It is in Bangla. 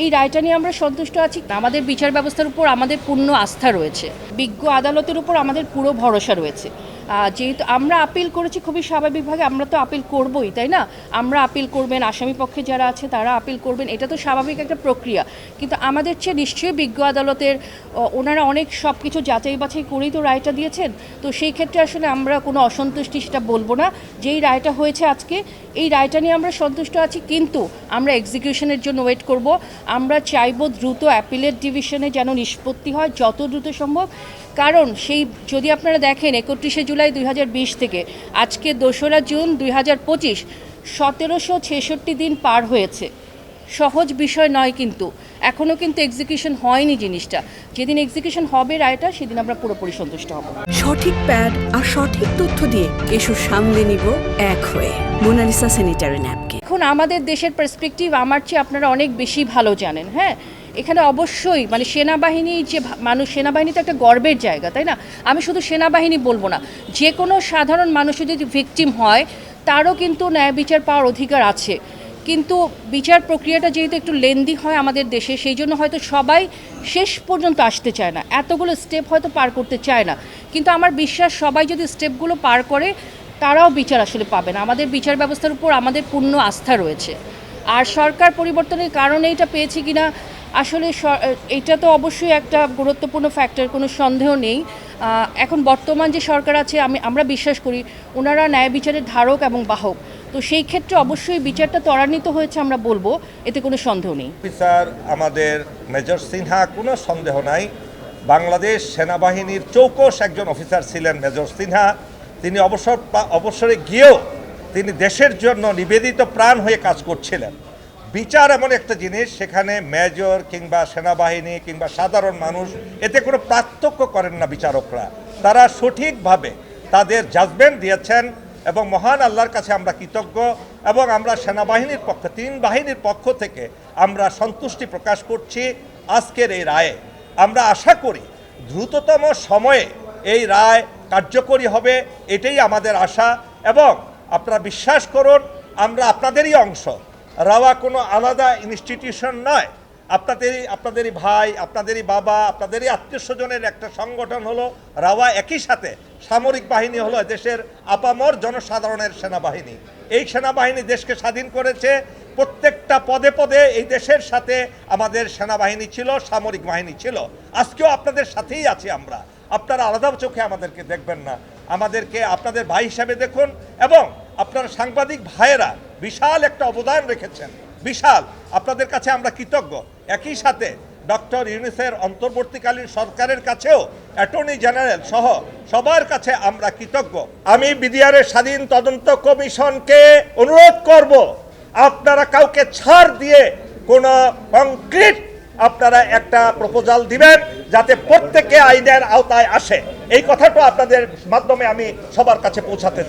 এই রায়টা নিয়ে আমরা সন্তুষ্ট আছি। আমাদের বিচার ব্যবস্থার উপর আমাদের পূর্ণ আস্থা রয়েছে। বিজ্ঞ আদালতের উপর আমাদের পুরো ভরসা রয়েছে। যেহেতু আমরা আপিল করেছি খুবই স্বাভাবিকভাবে আমরা তো আপিল করবই, তাই না? আমরা আপিল করবেন, আসামি পক্ষে যারা আছে তারা আপিল করবেন, এটা তো স্বাভাবিক একটা প্রক্রিয়া। কিন্তু আমাদের চেয়ে নিশ্চয়ই বিজ্ঞ আদালতের ওনারা অনেক সব কিছু যাচাই বাছাই করেই তো রায়টা দিয়েছেন। তো সেই ক্ষেত্রে আসলে আমরা কোনো অসন্তুষ্টি সেটা বলব না। যেই রায়টা হয়েছে আজকে, এই রায়টা নিয়ে আমরা সন্তুষ্ট আছি, কিন্তু আমরা এক্সিকিউশনের জন্য ওয়েট করব। আমরা চাইব দ্রুত অ্যাপিলেট ডিভিশনে যেন নিষ্পত্তি হয়, যত দ্রুত সম্ভব। কারণ সেই, যদি আপনারা দেখেন, একত্রিশে জুলাই দুই থেকে। আজকে দোসরা জুন দুই হাজার পঁচিশ সতেরোশো ছেষট্টি দিন পার হয়েছে। সহজ বিষয় নয় কিন্তু। এখনও কিন্তু এক্সিকিউশন হয়নি জিনিসটা। যেদিন এক্সিকিউশন হবে রায়টা সেদিন আমরা পুরোপুরি সন্তুষ্ট হব। সঠিক প্যাড আর সঠিক তথ্য দিয়ে কেশু সামলে নিব এক হয়ে মোনালিসা স্যানিটারি ন্যাপকে এখন আমাদের দেশের পার্সপেক্টিভ আমার চেয়ে আপনারা অনেক বেশি ভালো জানেন হ্যাঁ? এখানে অবশ্যই মানে সেনাবাহিনী যে মানুষ, সেনাবাহিনী তো একটা গর্বের জায়গা, তাই না? আমি শুধু সেনাবাহিনী বলব না, যে কোনো সাধারণ মানুষ যদি ভিকটিম হয়, তারও কিন্তু ন্যায় বিচার পাওয়ার অধিকার আছে। কিন্তু বিচার প্রক্রিয়াটা যেহেতু একটু লেন্দি হয় আমাদের দেশে, সেই জন্য হয়তো সবাই শেষ পর্যন্ত আসতে চায় না। এতগুলো স্টেপ হয়তো পার করতে চায় না। কিন্তু আমার বিশ্বাস, সবাই যদি স্টেপগুলো পার করে, তারাও বিচার আসলে পাবে না। আমাদের বিচার ব্যবস্থার উপর আমাদের পূর্ণ আস্থা রয়েছে। আর সরকার পরিবর্তনের কারণে এটা পেয়েছে কিনা আসলে এটা তো অবশ্যই একটা গুরুত্বপূর্ণ ফ্যাক্টর কোনো সন্দেহ নেই। এখন বর্তমান যে সরকার আছে, আমি, আমরা বিশ্বাস করি ওনারা ন্যায় বিচারের ধারক এবং বাহক। তো সেই ক্ষেত্রে অবশ্যই বিচারটা ত্বরান্বিত হয়েছে আমরা বলব, এতে কোনো সন্দেহ নেই। অফিসার, আমাদের মেজর সিনহা, কোনো সন্দেহ নাই। বাংলাদেশ সেনাবাহিনীর চৌকস একজন অফিসার ছিলেন মেজর সিনহা। তিনি অবসর অবসরে গিয়েও তিনি দেশের জন্য নিবেদিত প্রাণ হয়ে কাজ করছিলেন। বিচার এমন একটা জিনিস, সেখানে মেজর কিংবা সেনাবাহিনী কিংবা সাধারণ মানুষ এতে কোনো পার্থক্য করেন না বিচারকরা। তারা সঠিকভাবে তাদের জাজমেন্ট দিয়েছেন এবং মহান আল্লাহর কাছে আমরা কৃতজ্ঞ এবং আমরা সেনাবাহিনীর পক্ষ, তিন বাহিনীর পক্ষ থেকে আমরা সন্তুষ্টি প্রকাশ করছি আজকের এই রায়ে। আমরা আশা করি দ্রুততম সময়ে এই রায় কার্যকরী হবে, এটাই আমাদের আশা এবং আপনারা বিশ্বাস করুন, আমরা আপনাদেরই অংশ। রাওয়া কোনো আলাদা ইনস্টিটিউশন নয়। আপনাদেরই আপনাদেরই ভাই, আপনাদেরই বাবা, আপনাদেরই আত্মীয় স্বজনের একটা সংগঠন হলো রাওয়া একই সাথে। সামরিক বাহিনী হলো দেশের আপামর জনসাধারণের সেনাবাহিনী। এই সেনাবাহিনী দেশকে স্বাধীন করেছে। প্রত্যেকটা পদে পদে এই দেশের সাথে আমাদের সেনাবাহিনী ছিল, সামরিক বাহিনী ছিল। আজকেও আপনাদের সাথেই আছি আমরা। আপনারা আলাদা চোখে আমাদেরকে দেখবেন না। আমাদেরকে আপনাদের ভাই হিসাবে দেখুন এবং আপনার সাংবাদিক ভাইয়েরা বিশাল একটা অবদান রেখেছেন। বিশাল। আপনাদের কাছে আমরা কৃতজ্ঞ। একই সাথে ডক্টর ইউনিসের অন্তর্বর্তীকালীন সরকারের কাছেও অ্যাটর্নি জেনারেল সহ সবার কাছে আমরা কৃতজ্ঞ। আমি বিডিআরের স্বাধীন তদন্ত কমিশনকে অনুরোধ করব, আপনারা কাউকে ছাড় দিয়ে কোনো কংক্রিট আপনারা একটা প্রপোজাল দিবেন যাতে প্রত্যেকে আইনের আওতায় আসে। এই কথাটা আপনাদের মাধ্যমে আমি সবার কাছে পৌঁছাতে